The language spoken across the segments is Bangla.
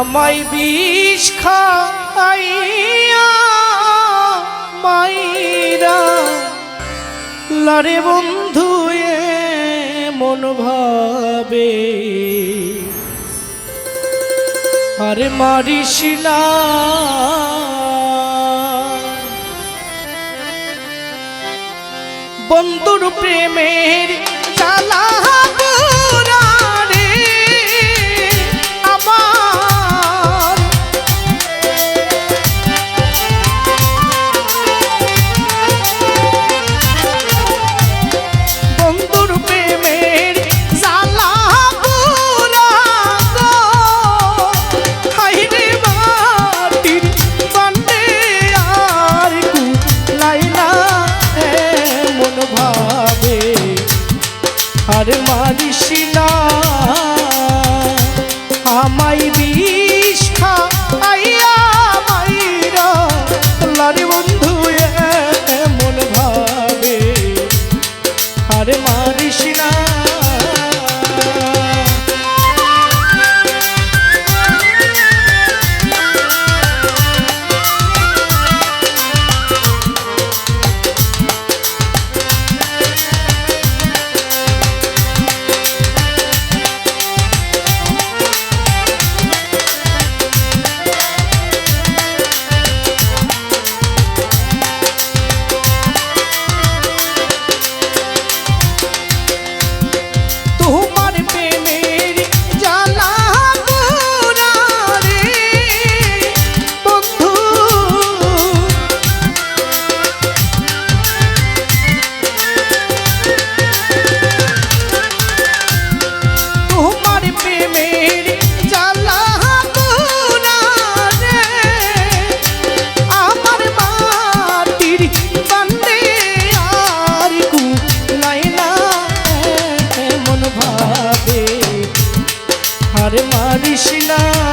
আমাই বিষ খাইয়া মাইরা লড়ে বন্ধু মন ভাবে। আরে মারিস না। বন্ধুর প্রেমের চালা মানিস না করিস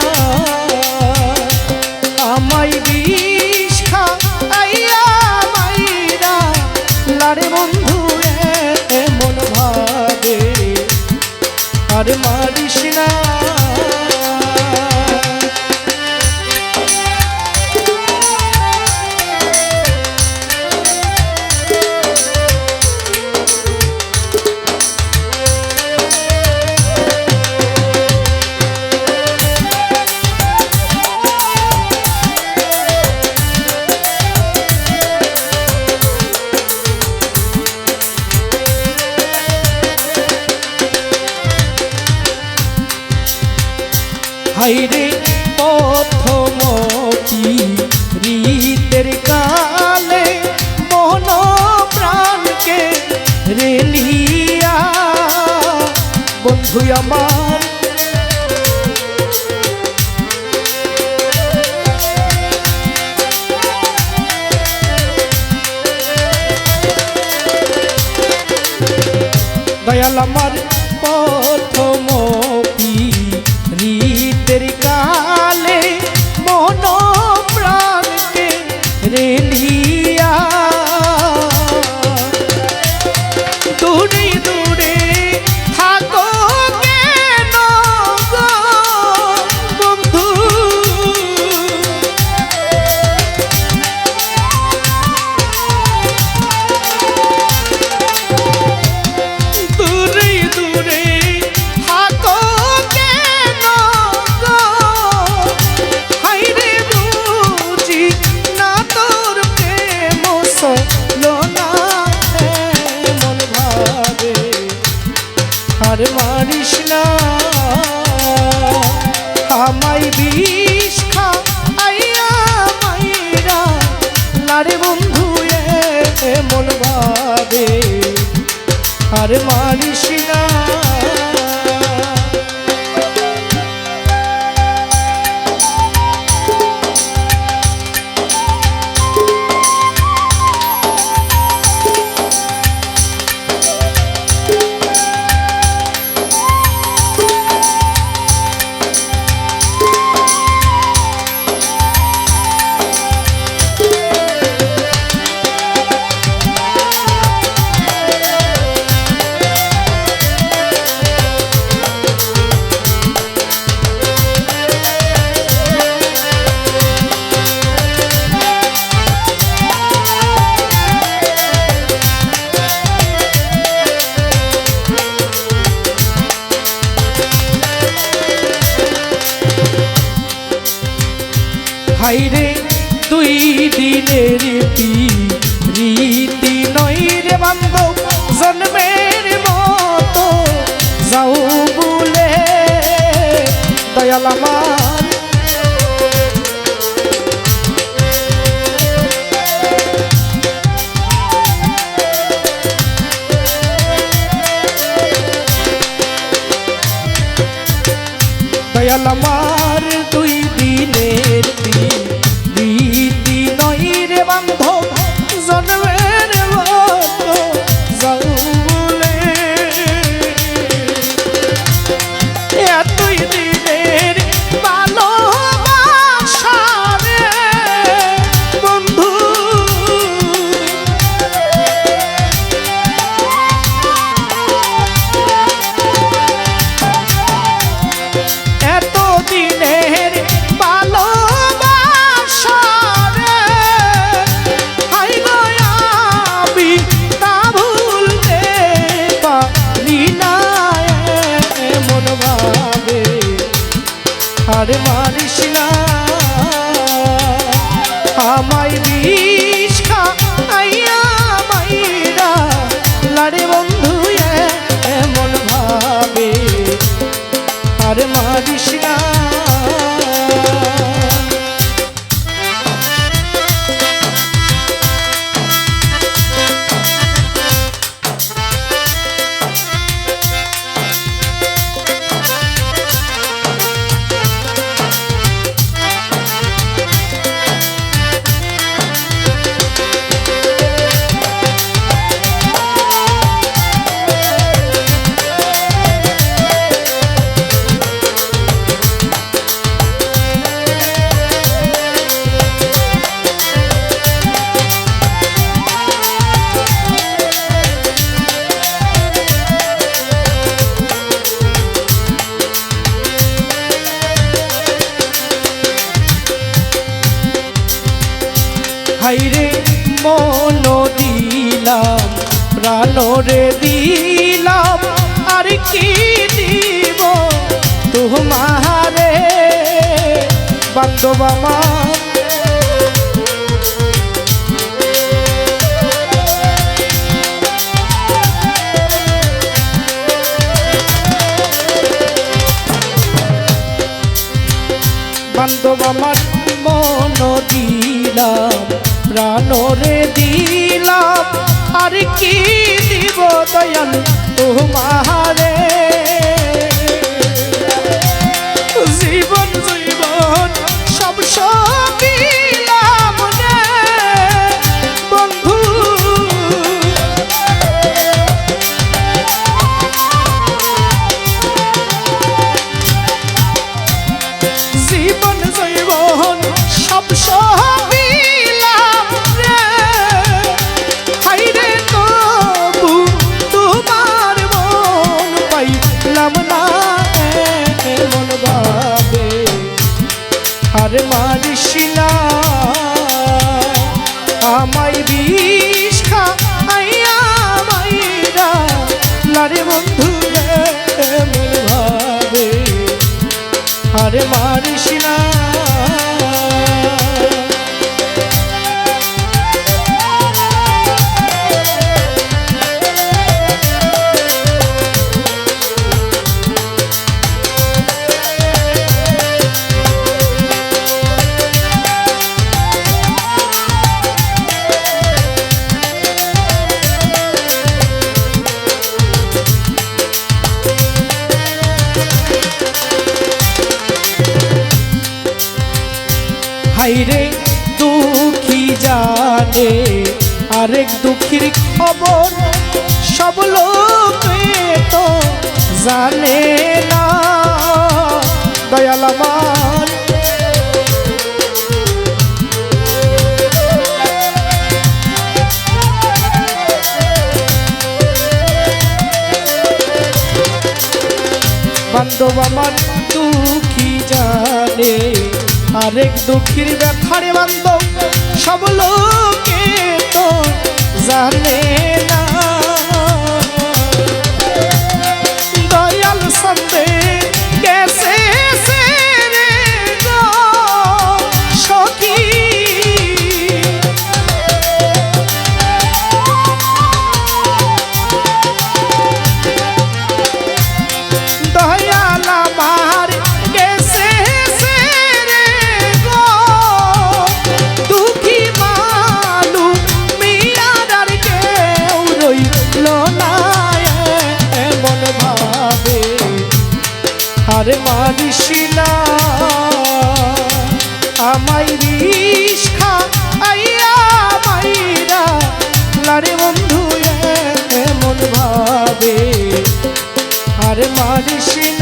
হাইরে প্রথম কি রীতের কালে মন প্রাণকে রেলিয়া। বন্ধু আমার দয়াল আমার আর মারিস দিনের রীতি নই রে বান্ধব জন্মের মতো যাও বলে, দয়াল আমার। দয়াল আমার, দুই দিনের রীতি মারিস প্রাণরে দিলাম আর কি দিব? তোমারে বান্ধব আমার। বান্ধব আমার মন দিলাম প্রাণরে দিলাম আর কি দিব দয়াল? তোমারে আরে মারিস না। হাইরে দুঃখী জানে, আরেক দুঃখীর খবর সব লোকে তো জানে না। দয়াল আমার। বান্ধব আমার দুঃখী জানে আরেক দুঃখীর ব্যথারে বান্ধব সব লোকে তো জানে না। আরে মারিস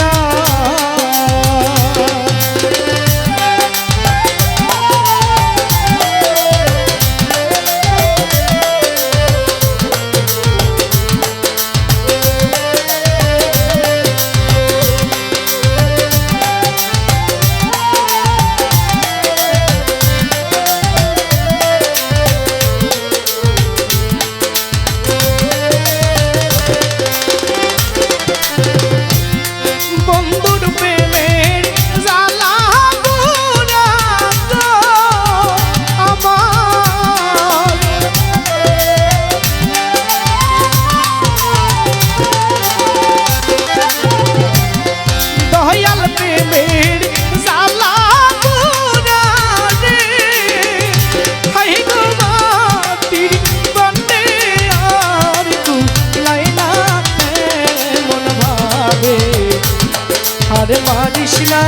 আর মারিস না।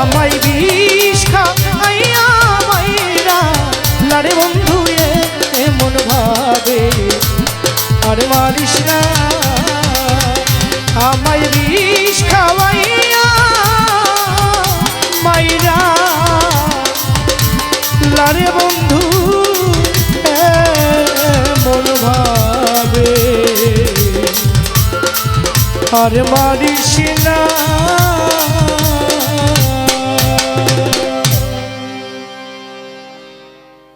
আমায় বিষ খাইয়া বন্ধু এমন ভাবে। আর মারিস না। আমায় বিষ খাওয়াইয়া মাইরা। লারে বন্ধু মন ভাবে। আর মারিস না।